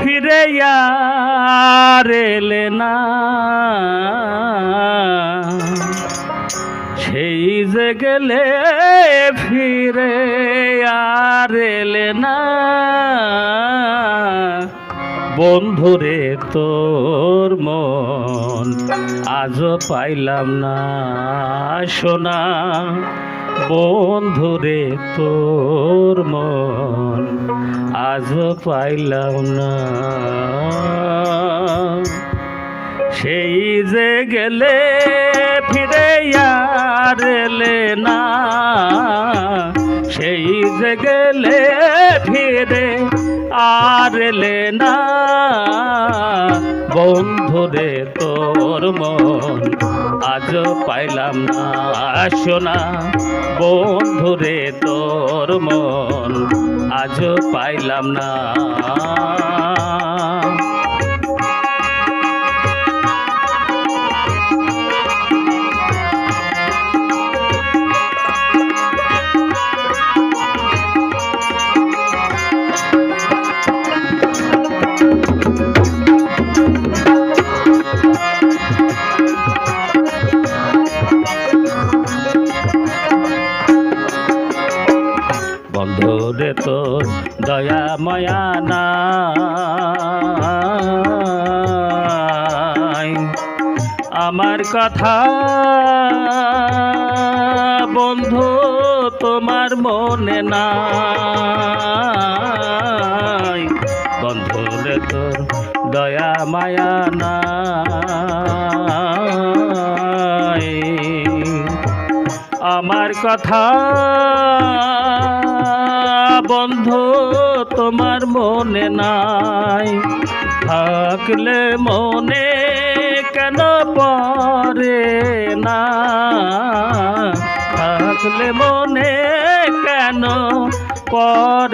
ফিরে আর এলে না। সেই যে গেলে ফিরে বন্ধুরে তোর মন, আজও পাইলাম না সোনা। বন্ধুরে তোর মন, আজও পাইলাম না। সেই যে গেলে ফিরে আর এলে না। সেই যে গেলে ফিরে আর না বন্ধুরে তোর মন, আজ পাইলাম না সোনা। বন্ধুরে তোর মন, আজ পাইলাম না। দয়া ময়া নাই আমার কথা বন্ধু, তোমার মনে নাই। বন্ধুরে তোর দয়া মায়া নাই আমার কথা বন্ধু তোমার মনে নাই। থাকলে মনে কেন পরে না? থাকলে মনে কেন পরে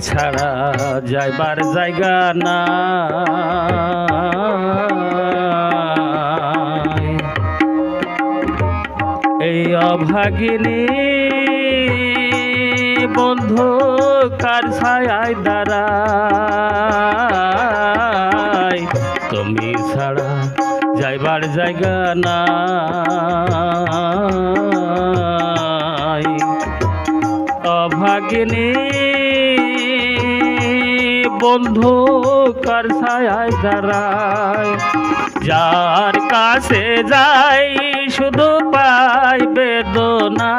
ছাড়া যাইবার জায়গা না এই অভাগিনী বন্ধু কার ছায় দাঁড়ায়? তুমি ছাড়া যাইবার জায়গা না অভাগিনী বন্ধু কার ছায় দাঁড়ায়? যার কাছে যাই শুধু পাই বেদনা।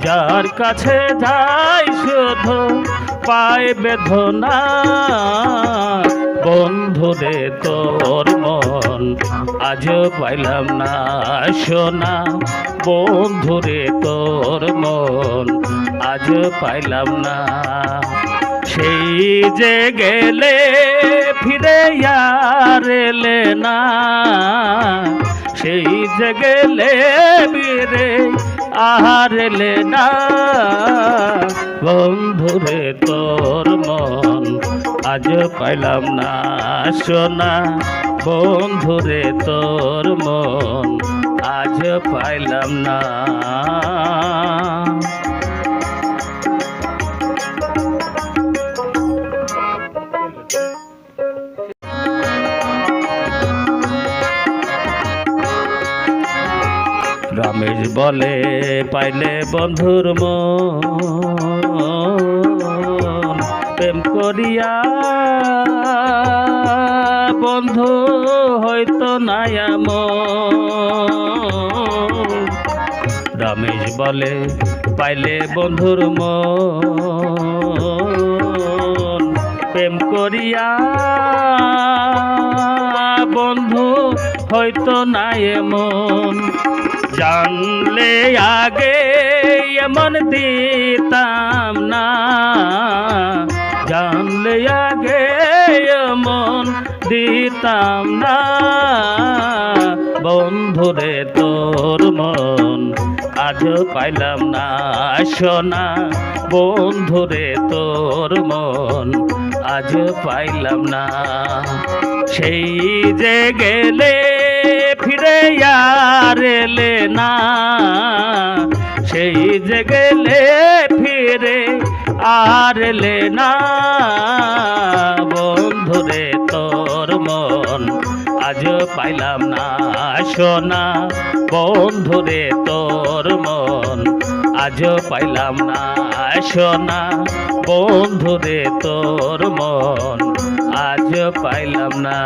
যার কাছে যাই শুধু পাই বেদনা। বন্ধু বন্ধুরে তোর মন আজ পাইলাম না সোনা। বন্ধুরে তোর মন আজ পাইলাম না সেই যে গেলে ফিরে আর এলে না। সেই যে গেলে ফিরে আর এলে না। বন্ধুরে, তোর মন আজ পাইলাম না সোনা। বন্ধুরে, তোর মন আজ পাইলাম না রমেশ বলে, পাইলে বন্ধুর মন প্রেম করিয়া বন্ধু হয়তো নায়াম রমেশ বলে, পাইলে বন্ধুর মন প্রেম করিয়া বন্ধু হয়তো না এমন। জানলে আগে এমন দিতাম না। জানলে আগে এমন দিতাম না। বন্ধুরে তোর মন আজ পাইলাম না সোনা। বন্ধুরে তোর মন আজ পাইলাম না। সেই যে গেলে আর এলে না সেই যে গেলে ফিরে আর এলে না বন্ধুরে তোর মন আজ পাইলাম না সোনা। বন্ধুরে তোর মন আজ পাইলাম না সোনা। বন্ধুরে তোর মন আজ পাইলাম না।